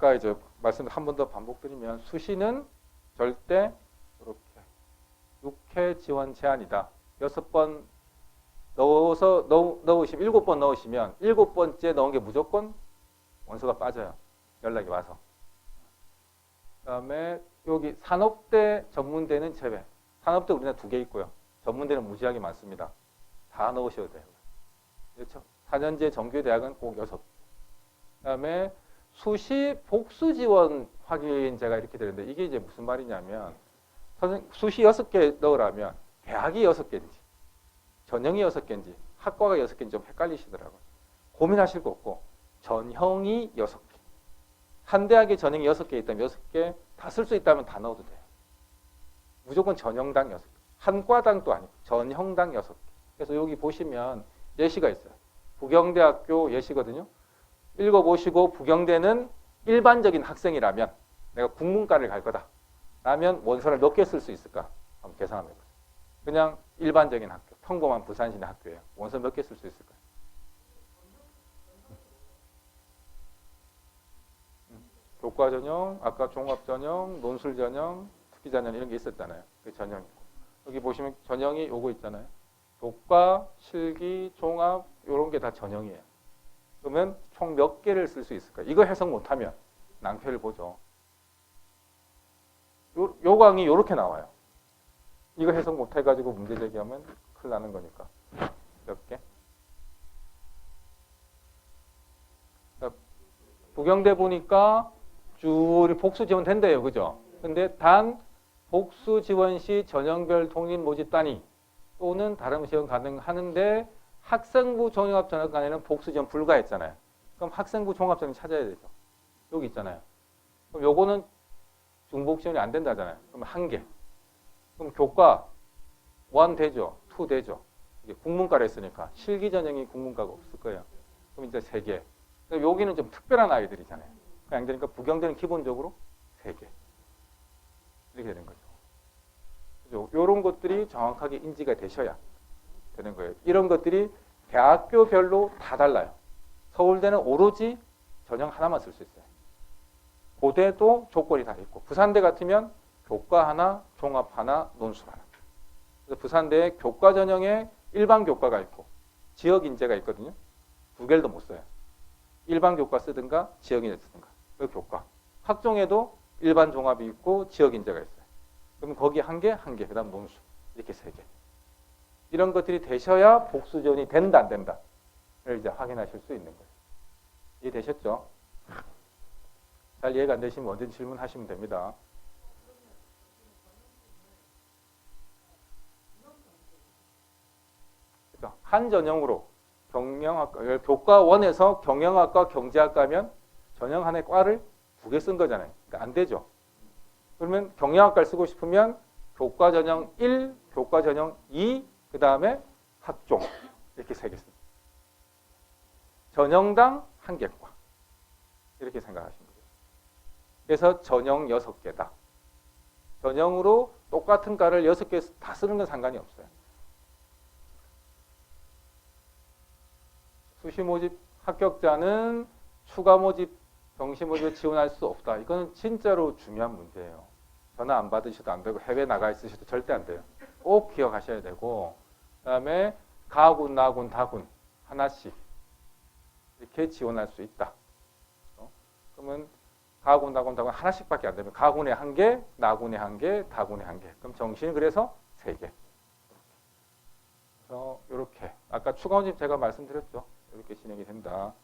아까 이제 말씀 한 번 더 반복드리면 수시는 절대 이렇게 6회 지원 제한이다. 여섯 번 넣어서 넣, 넣으시면 일곱 번 넣으시면 일곱 번째 넣은 게 무조건 원서가 빠져요. 연락이 와서. 그다음에 여기 산업대 전문대는 제외. 산업대 우리나라 두 개 있고요. 전문대는 무지하게 많습니다. 다 넣으셔도 돼요. 그렇죠? 4년제 정규 대학은 꼭 여섯. 그다음에 수시 복수 지원 확인제가 이렇게 되는데 이게 이제 무슨 말이냐면 선생 수시 여섯 개 넣으라면 대학이 여섯 개인지 전형이 여섯 개인지 학과가 여섯 개인지 좀 헷갈리시더라고요. 고민하실 거 없고 전형이 여섯 개. 한 대학에 전형이 여섯 개 있다면 여섯 개 다 쓸 수 있다면 다 넣어도 돼요. 무조건 전형당 여섯 개. 한 과당도 아니고 전형당 여섯 개. 그래서 여기 보시면 예시가 있어요. 부경대학교 예시거든요. 읽어보시고 부경대는 일반적인 학생이라면 내가 국문과를 갈 거다. 라면 원서를 몇 개 쓸 수 있을까? 한번 계산 한번 해보세요. 그냥 일반적인 학교, 평범한 부산시내 학교예요. 원서 몇 개 쓸 수 있을까요? 음, 교과 전형, 아까 종합 전형, 논술 전형, 특기 전형 이런 게 있었잖아요. 그 전형이고. 여기 보시면 전형이 요거 있잖아요. 교과, 실기, 종합 이런 게 다 전형이에요. 그러면 총 몇 개를 쓸 수 있을까? 이거 해석 못하면 낭패를 보죠. 요, 요 강이 요렇게 나와요. 이거 해석 못해가지고 문제 제기하면 큰일 나는 거니까. 몇 개? 자, 부경대 보니까 쭉 복수 지원 된대요. 그죠? 근데 단 복수 지원 시 전형별 통일 모집 단위 또는 다른 지원 가능하는데 학생부 종합 전형간에는 복수 지원 불가했잖아요. 그럼 학생부 종합 전형 찾아야 되죠. 여기 있잖아요. 그럼 요거는 중복 지원이 안 된다잖아요. 그럼 한 개. 그럼 교과 원 되죠. 투 되죠. 이게 국문과를 했으니까 실기 전형이 국문과가 없을 거예요. 그럼 이제 세 개. 여기는 좀 특별한 아이들이잖아요. 그냥 그러니까 부경대는 기본적으로 세 개. 이렇게 되는 거죠. 이런 것들이 정확하게 인지가 되셔야 되는 거예요. 이런 것들이 대학교별로 다 달라요. 서울대는 오로지 전형 하나만 쓸 수 있어요. 고대도 조건이 다 있고 부산대 같으면 교과 하나, 종합 하나, 논술 하나. 그래서 부산대에 교과 전형에 일반 교과가 있고 지역 인재가 있거든요. 두 개를 더못 써요. 일반 교과 쓰든가 지역 인재 쓰든가. 그 교과. 학종에도 일반 종합이 있고 지역 인재가 있어요. 그럼 거기 한 개, 한 개, 그다음 논술 이렇게 세 개. 이런 것들이 되셔야 복수 지원이 된다 안 된다를 이제 확인하실 수 있는 거예요. 이해되셨죠? 잘 이해가 안 되시면 언제든 질문하시면 됩니다. 한 전형으로 경영학과 교과원에서 경영학과 경제학과면 전형 하나의 과를 두 개 쓴 거잖아요. 그러니까 안 되죠. 그러면 경영학과를 쓰고 싶으면 교과 전형 1, 교과 전형 2, 그 다음에 학종 이렇게 세 개 씁니다. 전형당 한 개과 이렇게 생각하시면 돼요. 그래서 전형 6개다. 전형으로 똑같은 과를 6개 다 쓰는 건 상관이 없어요. 수시 모집 합격자는 추가 모집, 병시 모집에 지원할 수 없다. 이거는 진짜로 중요한 문제예요. 전화 안 받으셔도 안 되고 해외 나가 있으셔도 절대 안 돼요. 꼭 기억하셔야 되고 그다음에 가군, 나군, 다군 하나씩 이렇게 지원할 수 있다. 어? 그러면 가군, 나군, 다군 하나씩밖에 안 되면 가군에 한 개, 나군에 한 개, 다군에 한 개. 그럼 정신 그래서 세 개. 이렇게 아까 추가 모집 제가 말씀드렸죠. 이렇게 진행이 된다.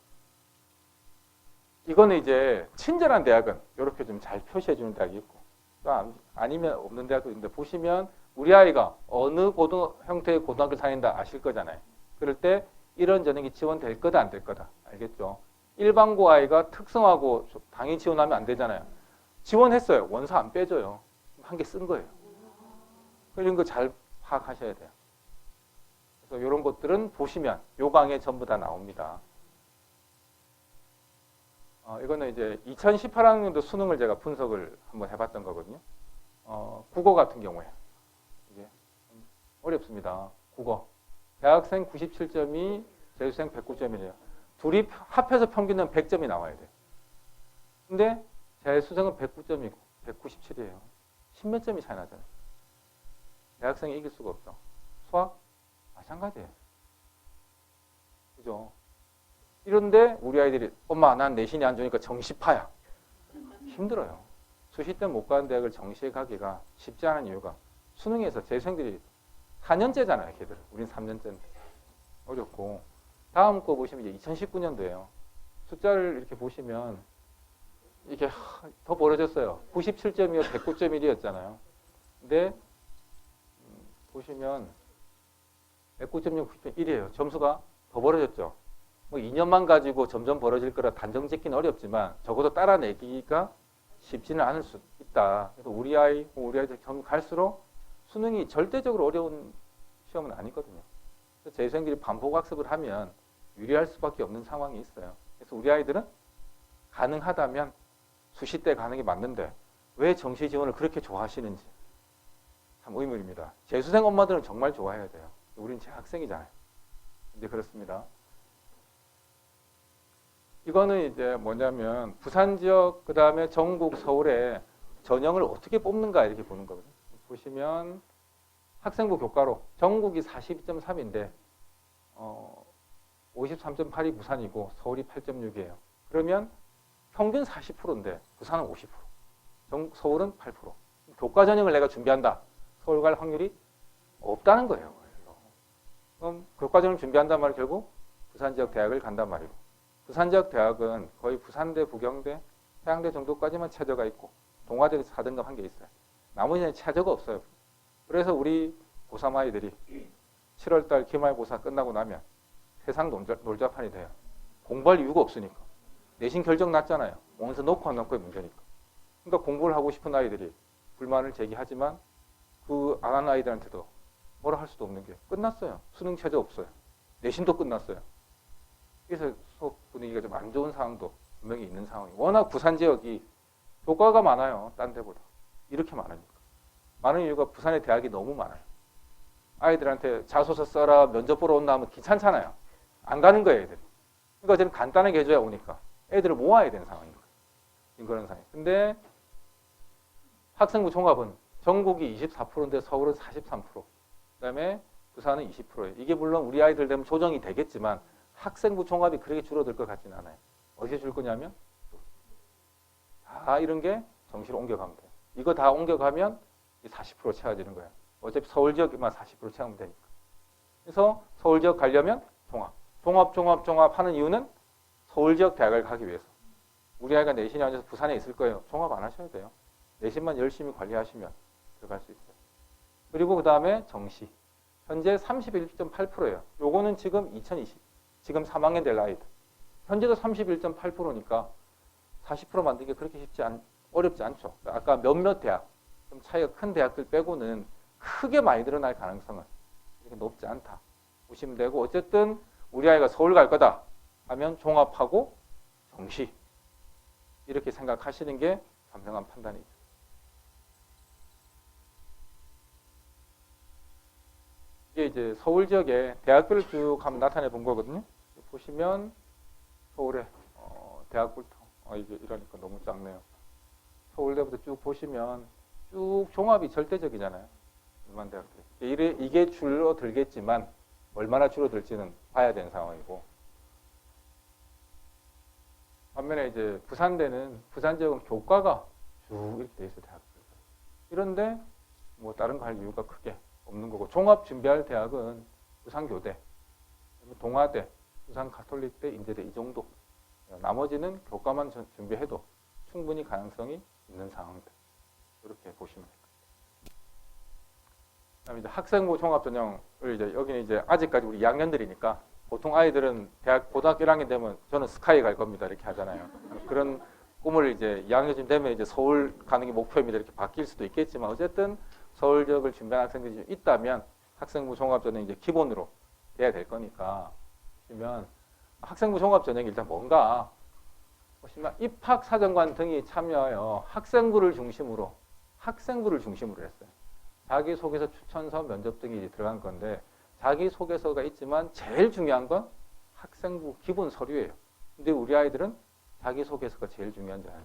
이거는 이제 친절한 대학은 이렇게 좀 잘 표시해 주는 대학이 있고 또 안- 아니면 없는 대학도 있는데 보시면 우리 아이가 어느 고등 형태의 고등학교를 다닌다 아실 거잖아요. 그럴 때 이런 전형이 지원될 거다 안 될 거다 알겠죠? 일반고 아이가 특성하고 당연히 지원하면 안 되잖아요. 지원했어요. 원서 안 빼줘요. 한 개 쓴 거예요. 이런 거 잘 파악하셔야 돼요. 그래서 이런 것들은 보시면 요 강에 전부 다 나옵니다. 어, 이거는 이제 2018학년도 수능을 제가 분석을 한번 해봤던 거거든요. 어, 국어 같은 경우에 어렵습니다. 국어 대학생 97점이 재수생 109점이래요. 둘이 합해서 평균은 100점이 나와야 돼. 근데 재수생은 109점이고 197이에요. 10몇 점이 차이 나잖아요. 대학생이 이길 수가 없죠. 수학 마찬가지예요. 그죠? 이런데 우리 아이들이 엄마 난 내신이 안 좋으니까 정시파야. 힘들어요. 수시 때 못 가는 대학을 정시에 가기가 쉽지 않은 이유가 수능에서 재수생들이 4년째잖아요, 걔들. 우린 3년째인데. 어렵고. 다음 거 보시면 이제 2019년도예요. 숫자를 이렇게 보시면 이게 하- 더 벌어졌어요. 97점이요, 109.1이었잖아요. 근데 음, 보시면 109.6, 1이에요. 점수가 더 벌어졌죠. 뭐 2년만 가지고 점점 벌어질 거라 단정 짓기는 어렵지만 적어도 따라내기가 쉽지는 않을 수 있다. 그래서 우리 아이, 우리 아이들 점 갈수록 수능이 절대적으로 어려운 시험은 아니거든요. 재수생들이 반복 학습을 하면 유리할 수밖에 없는 상황이 있어요. 그래서 우리 아이들은 가능하다면 수시 때 가는 게 맞는데 왜 정시 지원을 그렇게 좋아하시는지 참 의문입니다. 재수생 엄마들은 정말 좋아해야 돼요. 우린 재학생이잖아요. 이제 그렇습니다. 이거는 이제 뭐냐면 부산 지역 그 다음에 전국 서울에 전형을 어떻게 뽑는가 이렇게 보는 거거든요. 보시면 학생부 교과로 전국이 42.3인데 어, 53.8이 부산이고 서울이 8.6이에요. 그러면 평균 40%인데 부산은 50%, 정, 서울은 8%. 교과 전형을 내가 준비한다. 서울 갈 확률이 없다는 거예요. 그럼 교과 전형을 준비한단 말은 결국 부산 지역 대학을 간단 말이고 부산 지역 대학은 거의 부산대, 부경대, 해양대 정도까지만 최저가 있고 동아대 4등급 한 개 있어요. 나머지는 최저가 없어요. 그래서 우리 고3 아이들이 7월달 기말고사 끝나고 나면 세상 놀자, 놀자판이 돼요. 공부할 이유가 없으니까. 내신 결정 났잖아요. 원서 놓고 안 놓고의 문제니까. 그러니까 공부를 하고 싶은 아이들이 불만을 제기하지만 그 안 하는 아이들한테도 뭐라 할 수도 없는 게 끝났어요. 수능 최저 없어요. 내신도 끝났어요. 그래서 수업 분위기가 좀 안 좋은 상황도 분명히 있는 상황이. 워낙 부산 지역이 교과가 많아요. 딴 데보다. 이렇게 많으니까. 많은 이유가 부산의 대학이 너무 많아요. 아이들한테 자소서 써라 면접 보러 온다 하면 귀찮잖아요. 안 가는 거예요, 애들이. 그러니까 저는 간단하게 해줘야 오니까 애들을 모아야 되는 상황인 거예요. 그런 상황. 근데 학생부 종합은 전국이 24%인데 서울은 43%. 그다음에 부산은 20%예요. 이게 물론 우리 아이들 되면 조정이 되겠지만 학생부 종합이 그렇게 줄어들 것 같지는 않아요. 어디에 줄 거냐면 다 이런 게 정시로 옮겨가면 돼요. 이거 다 옮겨가면 40% 채워지는 거예요. 어차피 서울 지역만 40% 채우면 되니까. 그래서 서울 지역 가려면 종합. 종합, 종합, 종합 하는 이유는 서울 지역 대학을 가기 위해서. 우리 아이가 내신이 앉아서 부산에 있을 거예요. 종합 안 하셔도 돼요. 내신만 열심히 관리하시면 들어갈 수 있어요. 그리고 그 다음에 정시. 현재 31.8%예요. 요거는 지금 2020. 지금 3학년 될 아이들. 현재도 31.8%니까 40% 만들기 그렇게 쉽지 않, 어렵지 않죠. 아까 몇몇 대학, 좀 차이가 큰 대학들 빼고는 크게 많이 늘어날 가능성은 높지 않다. 보시면 되고 어쨌든 우리 아이가 서울 갈 거다 하면 종합하고 정시 이렇게 생각하시는 게 현명한 판단이죠. 이게 이제 서울 지역에 대학별을 쭉 한번 나타내 본 거거든요. 보시면 서울에 어, 대학부터 아 이게 이러니까 너무 서울대부터 쭉 보시면 쭉 종합이 절대적이잖아요. 일반 대학들. 이게, 줄어들겠지만 얼마나 줄어들지는 봐야 되는 상황이고. 반면에 이제 부산대는 부산 지역은 교과가 쭉 이렇게 돼 있어요 대학들. 이런데 뭐 다른 거 할 이유가 크게 없는 거고 종합 준비할 대학은 부산교대, 동아대, 부산 가톨릭대, 인제대 이 정도. 나머지는 교과만 전- 준비해도 충분히 가능성이 있는 상황들. 이렇게 보시면 됩니다. 그다음에 이제 학생부 종합 전형을 이제 여기는 이제 아직까지 우리 2학년들이니까 보통 아이들은 대학 고등학교 1학년 되면 저는 스카이 갈 겁니다 이렇게 하잖아요. 그런 꿈을 이제 2학년쯤 되면 이제 서울 가는 게 목표입니다 이렇게 바뀔 수도 있겠지만 어쨌든 서울 지역을 준비한 학생들이 좀 있다면 학생부 종합 전형이 이제 기본으로 돼야 될 거니까 보시면 학생부 종합 전형이 일단 뭔가 보시면 입학 사정관 등이 참여하여 학생부를 중심으로 학생부를 중심으로 했어요. 자기소개서, 추천서, 면접 등이 들어간 건데 자기소개서가 있지만 제일 중요한 건 학생부 기본 서류예요. 근데 우리 아이들은 자기소개서가 제일 중요한 줄 아는